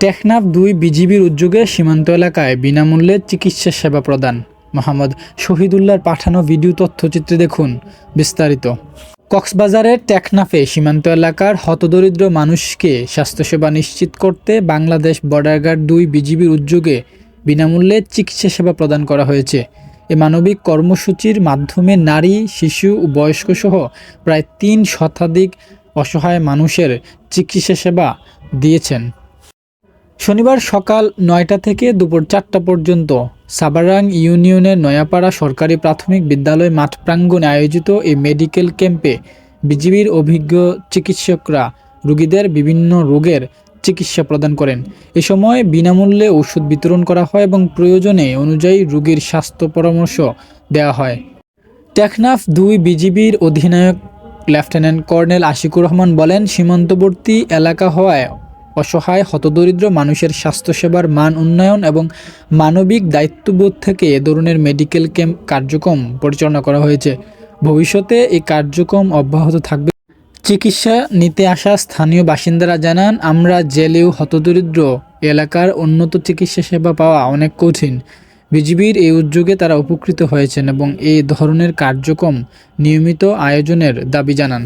টেকনাফ দুই বিজিবির উদ্যোগে সীমান্ত এলাকায় বিনামূল্যে চিকিৎসা সেবা প্রদান। মোহাম্মদ শহীদুল্লাহর পাঠানো ভিডিও তথ্যচিত্রে দেখুন বিস্তারিত। কক্সবাজারের টেকনাফে সীমান্ত এলাকার হতদরিদ্র মানুষকে স্বাস্থ্যসেবা নিশ্চিত করতে বাংলাদেশ বর্ডার গার্ড দুই বিজিবির উদ্যোগে বিনামূল্যে চিকিৎসা সেবা প্রদান করা হয়েছে। এ মানবিক কর্মসূচির মাধ্যমে নারী, শিশু ও বয়স্ক সহ প্রায় তিন শতাধিক অসহায় মানুষের চিকিৎসা সেবা দিয়েছেন। শনিবার সকাল নয়টা থেকে দুপুর চারটা পর্যন্ত সাবারাং ইউনিয়নের নয়াপাড়া সরকারি প্রাথমিক বিদ্যালয় মাঠ প্রাঙ্গণে আয়োজিত এই মেডিকেল ক্যাম্পে বিজিবির অভিজ্ঞ চিকিৎসকরা রোগীদের বিভিন্ন রোগের চিকিৎসা প্রদান করেন। এ সময় বিনামূল্যে ওষুধ বিতরণ করা হয় এবং প্রয়োজনে অনুযায়ী রোগীর স্বাস্থ্য পরামর্শ দেওয়া হয়। টেকনাফ দুই বিজিবির অধিনায়ক লেফটেন্যান্ট কর্নেল আশিকুর রহমান বলেন, সীমান্তবর্তী এলাকা হওয়ায় অসহায়, হতদরিদ্র মানুষের স্বাস্থ্যসেবার মান উন্নয়ন এবং মানবিক দায়িত্ববোধ থেকে এ ধরনের মেডিকেল ক্যাম্প কার্যক্রম পরিচালনা করা হয়েছে। ভবিষ্যতে এই কার্যক্রম অব্যাহত থাকবে। চিকিৎসা নিতে আসা স্থানীয় বাসিন্দারা জানান, আমরা জেলেও হতদরিদ্র এলাকার উন্নত চিকিৎসা সেবা পাওয়া অনেক কঠিন। বিজিবির এই উদ্যোগে তারা উপকৃত হয়েছেন এবং এই ধরনের কার্যক্রম নিয়মিত আয়োজনের দাবি জানান।